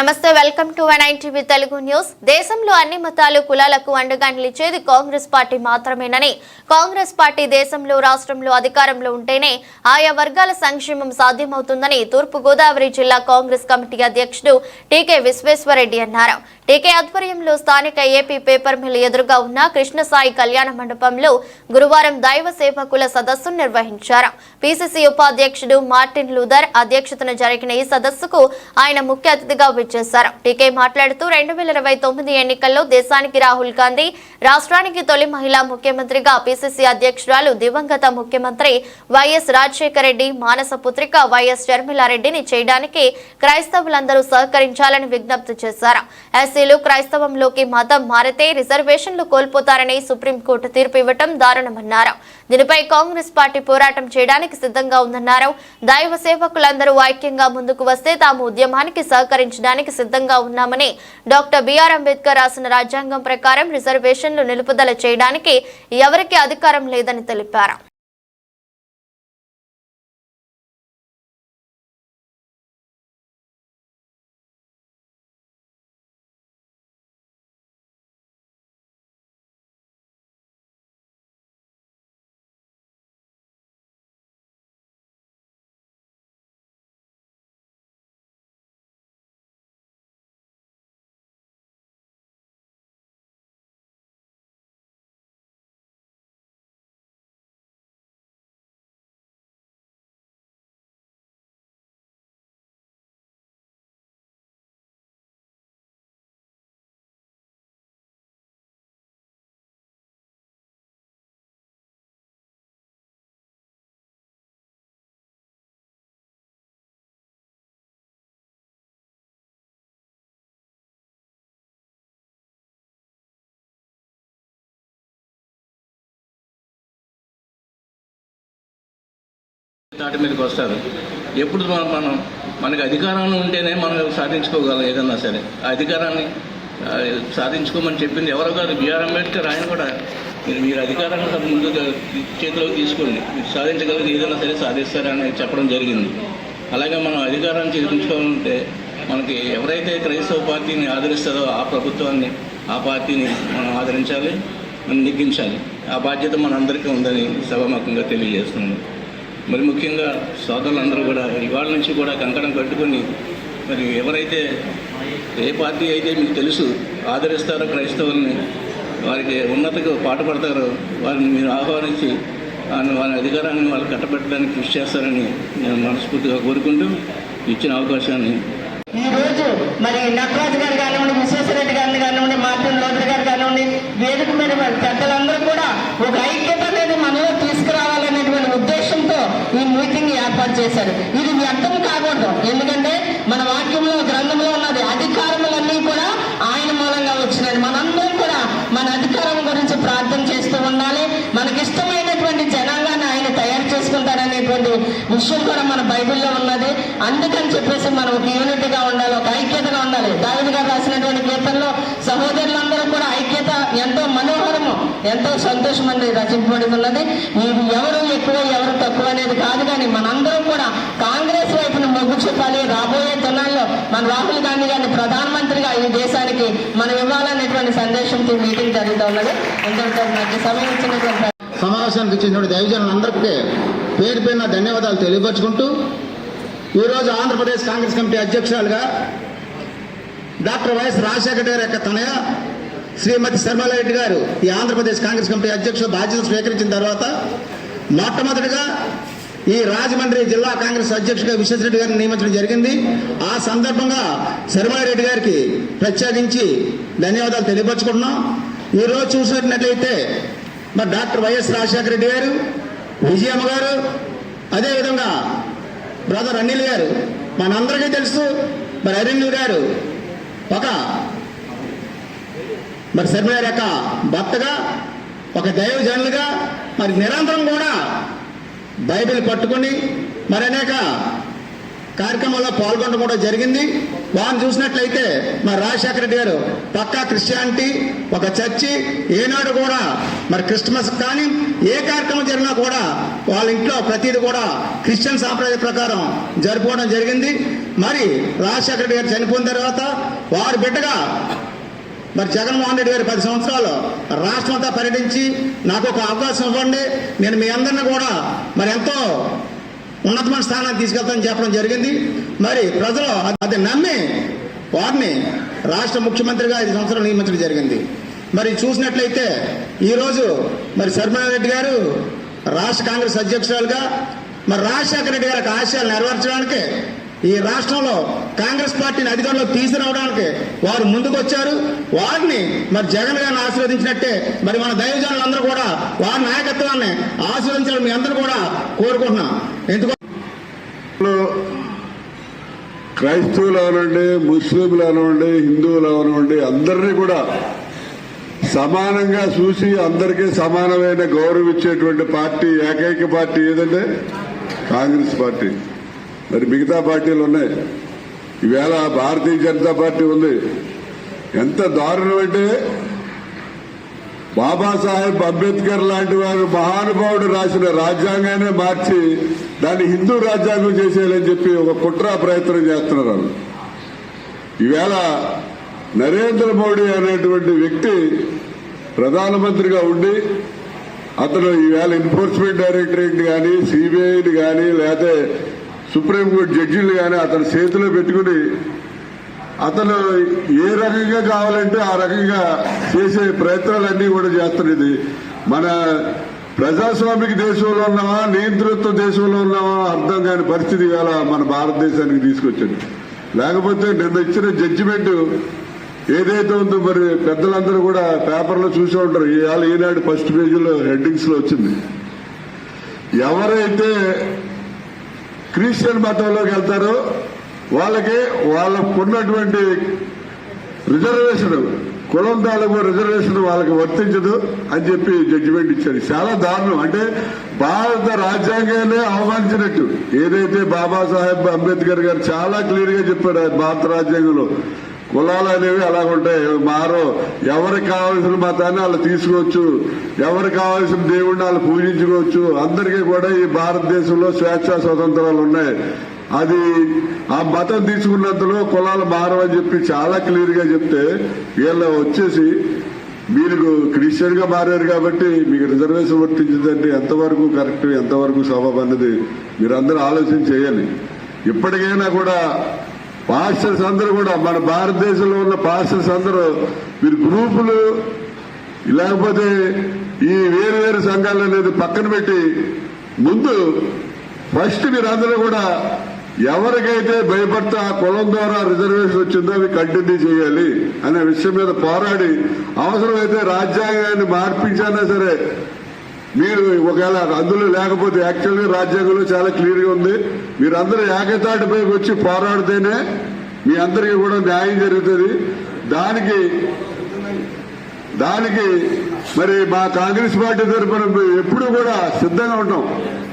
నమస్తే welcome to one TV Telugu news. దేశంలో అన్ని మతాలు కులాలకు అండగా నిలిచేది కాంగ్రెస్ పార్టీ మాత్రమేనని. కాంగ్రెస్ పార్టీ దేశంలో రాష్ట్రంలో అధికారంలో ఉంటేనే ఆయా వర్గాల సంక్షేమం సాధ్యమవుతుందని తూర్పు గోదావరి జిల్లా కాంగ్రెస్ కమిటీ అధ్యక్షుడు టీకే విశ్వేశ్వరరెడ్డి అన్నారు. టీకే ఆధ్వర్యంలో స్థానిక ఏపీ పేపర్ మిల్ ఎదురుగా ఉన్న కృష్ణసాయి కళ్యాణ మండపంలో గురువారం దైవ సేవకుల సదస్సును నిర్వహించారు. పిసిసి ఉపాధ్యక్షుడు మార్టిన్ లూథర్ అధ్యక్షతన జరిగిన ఈ సదస్సుకు ఆయన ముఖ్య అతిథిగా చేశారు. టీకే మాట్లాడుతూ రెండు వేల ఇరవై తొమ్మిది ఎన్నికల్లో దేశానికి రాహుల్ గాంధీ రాష్ట్రానికి తొలి మహిళా ముఖ్యమంత్రిగా పిసిసి అధ్యక్షురాలు దివంగత ముఖ్యమంత్రి వైఎస్ రాజశేఖర రెడ్డి మానస పుత్రిక వైఎస్ షర్మిలారెడ్డిని చేయడానికి క్రైస్తవులందరూ సహకరించాలని విజ్ఞప్తి చేశారు. ఎస్సీలు క్రైస్తవంలోకి మతం మారితే రిజర్వేషన్లు కోల్పోతారని సుప్రీంకోర్టు తీర్పు ఇవ్వటం దారుణమన్నారు. దీనిపై కాంగ్రెస్ పార్టీ పోరాటం చేయడానికి సిద్ధంగా ఉందన్నారు. దైవ సేవకులందరూ ఐక్యంగా ముందుకు వస్తే తాము ఉద్యమానికి సహకరించడానికి సిద్ధంగా ఉన్నామని డాక్టర్ బిఆర్ అంబేద్కర్ రాసిన రాజ్యాంగం ప్రకారం రిజర్వేషన్లు నిలుపుదల చేయడానికి ఎవరికీ అధికారం లేదని తెలిపారు. తాటి మీదకి వస్తారు. ఎప్పుడు మనం మనకి అధికారంలో ఉంటేనే మనం సాధించుకోగలం ఏదన్నా సరే. ఆ అధికారాన్ని సాధించుకోమని చెప్పింది ఎవరో కాదు బిఆర్ అంబేద్కర్. ఆయన కూడా మీరు మీరు అధికారాన్ని ముందు చేతిలోకి తీసుకోండి. మీరు సాధించగలిగితే ఏదైనా సరే సాధిస్తారని చెప్పడం జరిగింది. అలాగే మనం అధికారాన్ని చేయించుకోవాలంటే మనకి ఎవరైతే క్రైస్తవ పార్టీని ఆదరిస్తారో ఆ ప్రభుత్వాన్ని ఆ పార్టీని మనం ఆదరించాలి మనం నెగ్గించాలి. ఆ బాధ్యత మనందరికీ ఉందని సభాముఖంగా తెలియజేస్తున్నాను. మరి ముఖ్యంగా సోదరులందరూ కూడా ఇవాళ నుంచి కూడా కంకణం కట్టుకొని మరి ఎవరైతే ఏ పార్టీ అయితే మీకు తెలుసు ఆదరిస్తారో క్రైస్తవుల్ని వారికి ఉన్నతగా పాటుపడతారో వారిని మీరు ఆహ్వానించి వారి అధికారాన్ని వాళ్ళు కట్టబెట్టడానికి కృషి చేస్తారని నేను మనస్ఫూర్తిగా కోరుకుంటూ ఇచ్చిన అవకాశాన్ని ఈ రోజు మరి నటరాజు గారు కానివ్వండి విశ్వేశ్వరరెడ్డి గారిని కానివ్వండి మార్టిన్ లోదర్ గారు కానివ్వండి వేదిక మీద పెద్దలందరూ కూడా ఒక ఐక్యత ఏర్పాటు చేశారు. ఇది వ్యర్థం కాకూడదు. ఎందుకంటే మన వాక్యంలో గ్రంథంలో ఉన్నది అధికారములన్నీ కూడా ఆయన మూలంగా వచ్చినది మనందరం కూడా మన అధికారం గురించి ప్రార్థన చేస్తూ ఉండాలి. మనకిష్టమైనటువంటి జనాంగాన్ని ఆయన తయారు చేసుకుంటారనేటువంటి విషయం కూడా మన బైబిల్లో ఉన్నది. అందుకని చెప్పేసి మనం ఒక యూనిట్గా ఉండాలి ఒక ఐక్యతగా ఉండాలి. దావిది గారు రాసినటువంటి కీర్తనలో సహోదరులందరూ కూడా ఐక్యత ఎంతో మనోహరము ఎంతో సంతోషం అనేది రచింపబడి ఉన్నది ఇది ఎవరు ఎక్కువ ఎవరు తక్కువ అనేది కాదు కానీ మనందరం కూడా కాంగ్రెస్ వైపున మొగ్గు చూపాలి. రాబోయే దినాల్లో మన రాహుల్ గాంధీ గారిని ప్రధానమంత్రిగా ఈ దేశానికి మనం ఇవ్వాలనేటువంటి సందేశంతో మీటింగ్ జరుగుతూ ఉన్నది. ఎందుకంటే నాకు సమయం ఇచ్చినటువంటి సమావేశానికి ఇచ్చినటువంటి దైవజనులందరికీ పేరు పేరున ధన్యవాదాలు తెలియపరుచుకుంటూ ఈరోజు ఆంధ్రప్రదేశ్ కాంగ్రెస్ కమిటీ అధ్యక్షురాలుగా డాక్టర్ వైఎస్ రాజశేఖర్ గారి యొక్క తనయ శ్రీమతి శర్మలారెడ్డి గారు ఈ ఆంధ్రప్రదేశ్ కాంగ్రెస్ కమిటీ అధ్యక్షుల బాధ్యత స్వీకరించిన తర్వాత మొట్టమొదటిగా ఈ రాజమండ్రి జిల్లా కాంగ్రెస్ అధ్యక్షుడిగా విశ్వసరెడ్డి గారిని నియమించడం జరిగింది. ఆ సందర్భంగా శర్మారెడ్డి గారికి ప్రత్యేకించి ధన్యవాదాలు తెలియపరచుకుంటున్నాం. ఈరోజు చూసినట్లయితే మరి డాక్టర్ వైఎస్ రాజశేఖర రెడ్డి గారు విజయమ్మ గారు అదేవిధంగా బ్రదర్ అనిల్ గారు మనందరికీ తెలుసు మరి అనిల్ గారు ఒక మరి శర్మ గారి యొక్క భర్తగా ఒక దైవజనులుగా మరి నిరంతరం కూడా బైబిల్ పట్టుకొని మరి అనేక కార్యక్రమాల్లో పాల్గొనడం కూడా జరిగింది. వారిని చూసినట్లయితే మరి రాజశేఖర రెడ్డి గారు పక్కా క్రిస్టియానిటీ ఒక చర్చి ఏనాడు కూడా మరి క్రిస్మస్ కానీ ఏ కార్యక్రమం జరిగినా కూడా వాళ్ళ ఇంట్లో ప్రతిదీ కూడా క్రిస్టియన్ సాంప్రదాయ ప్రకారం జరుపుకోవడం జరిగింది. మరి రాజశేఖర రెడ్డి గారు చనిపోయిన తర్వాత వారి బిడ్డగా మరి జగన్మోహన్ రెడ్డి గారు పది సంవత్సరాలు రాష్ట్రం అంతా పర్యటించి నాకు ఒక అవకాశం ఇవ్వండి. నేను మీ అందరిని కూడా మరి ఎంతో ఉన్నతమైన స్థానానికి తీసుకెళ్తానని చెప్పడం జరిగింది. మరి ప్రజలు అది నమ్మి వారిని రాష్ట్ర ముఖ్యమంత్రిగా ఐదు సంవత్సరాలు నియమించడం జరిగింది. మరి చూసినట్లయితే ఈరోజు మరి రెడ్డి గారు రాష్ట్ర కాంగ్రెస్ అధ్యక్షురాలుగా మరి రాజశేఖర రెడ్డి గారి ఆశయాలు నెరవేర్చడానికి ఈ రాష్ట్రంలో కాంగ్రెస్ పార్టీని అధికారంలో తీసుకురావడానికి వారు ముందుకు వచ్చారు వారిని మరి జగన్ గారిని ఆశీర్వదించినట్టే మరి మన దైవజనులందరూ కూడా వారి నాయకత్వాన్ని ఆశీర్వదించాలని మీ అందరూ కూడా కోరుకుంటున్నాం. ఎందుకు క్రైస్తవులు అవనండి ముస్లింలు అవనండి హిందువులు అవనండి అందరినీ కూడా సమానంగా చూసి అందరికీ సమానమైన గౌరవం ఇచ్చేటువంటి పార్టీ ఏకైక పార్టీ ఏదంటే కాంగ్రెస్ పార్టీ. మరి మిగతా పార్టీలు ఉన్నాయి. ఈవేళ భారతీయ జనతా పార్టీ ఉంది. ఎంత దారుణం అంటే బాబాసాహెబ్ అంబేద్కర్ లాంటి వారు మహానుభావుడు రాసిన రాజ్యాంగాన్ని మార్చి దాన్ని హిందూ రాజ్యాంగం చేసేయాలని చెప్పి ఒక కుట్ర ప్రయత్నం చేస్తున్నారు ఈవేళ నరేంద్ర మోడీ అనేటువంటి వ్యక్తి ప్రధానమంత్రిగా ఉండి అతను ఈవేళ ఎన్ఫోర్స్మెంట్ డైరెక్టరేట్ కానీ సిబిఐని కానీ లేకపోతే సుప్రీంకోర్టు జడ్జిలు కానీ అతని చేతిలో పెట్టుకుని అతను ఏ రకంగా కావాలంటే ఆ రకంగా చేసే ప్రయత్నాలన్నీ కూడా చేస్తున్నది. మన ప్రజాస్వామిక దేశంలో ఉన్నామా నియంతృత్వ దేశంలో ఉన్నామా అర్థం కాని పరిస్థితి ఇవాళ మన భారతదేశానికి తీసుకొచ్చింది. లేకపోతే నిన్న ఇచ్చిన జడ్జిమెంట్ ఏదైతే ఉందో మరి పెద్దలందరూ కూడా పేపర్లో చూసే ఉంటారు. ఇవాళ ఈనాడు ఫస్ట్ పేజీలో హెడ్డింగ్స్లో వచ్చింది. ఎవరైతే క్రిస్టియన్ మతంలోకి వెళ్తారో. వాళ్ళకి వాళ్ళకు ఉన్నటువంటి రిజర్వేషన్ కులం తాలూకు రిజర్వేషన్ వాళ్ళకి వర్తించదు అని చెప్పి జడ్జిమెంట్ ఇచ్చారు. చాలా దారుణం. అంటే భారత రాజ్యాంగాన్ని అవమానించినట్టు. ఏదైతే బాబాసాహెబ్ అంబేద్కర్ గారు చాలా క్లియర్గా చెప్పారు భారత రాజ్యాంగంలో. కులాలు అనేవి అలా ఉంటాయి మారో ఎవరికి కావాల్సిన మతాన్ని వాళ్ళు తీసుకోవచ్చు. ఎవరికి కావాల్సిన దేవుడిని వాళ్ళు పూజించుకోవచ్చు. అందరికీ కూడా ఈ భారతదేశంలో స్వేచ్ఛ స్వతంత్రాలు ఉన్నాయి. అది ఆ మతం తీసుకున్నంతలో కులాలు మారవని చెప్పి చాలా క్లియర్గా చెప్తే వీళ్ళ వచ్చేసి మీరు క్రిస్టియన్గా మారారు కాబట్టి మీకు రిజర్వేషన్ వర్తించిందంటే ఎంతవరకు కరెక్ట్ ఎంతవరకు సబబ్ అన్నది మీరందరూ ఆలోచన చేయాలి. ఇప్పటికైనా కూడా పాస్టర్స్ అందరూ కూడా మన భారతదేశంలో ఉన్న పాస్టర్స్ అందరూ మీరు గ్రూపులు లేకపోతే ఈ వేరు వేరు సంఘాలు అనేది పక్కన పెట్టి ముందు ఫస్ట్ మీరందరూ కూడా ఎవరికైతే భయపడితే ఆ కులం ద్వారా రిజర్వేషన్ వచ్చిందో అవి కంటిన్యూ చేయాలి అనే విషయం మీద పోరాడి అవసరమైతే రాజ్యాంగాన్ని మార్పించానా సరే మీరు ఒకవేళ అందులో లేకపోతే యాక్చువల్గా రాజ్యాంగంలో చాలా క్లియర్గా ఉంది. మీరందరూ ఏకతాటిపైకి వచ్చి పోరాడితేనే మీ అందరికీ కూడా న్యాయం జరుగుతుంది. దానికి దానికి మరి మా కాంగ్రెస్ పార్టీ తరఫున ఎప్పుడు కూడా సిద్ధంగా ఉంటాం.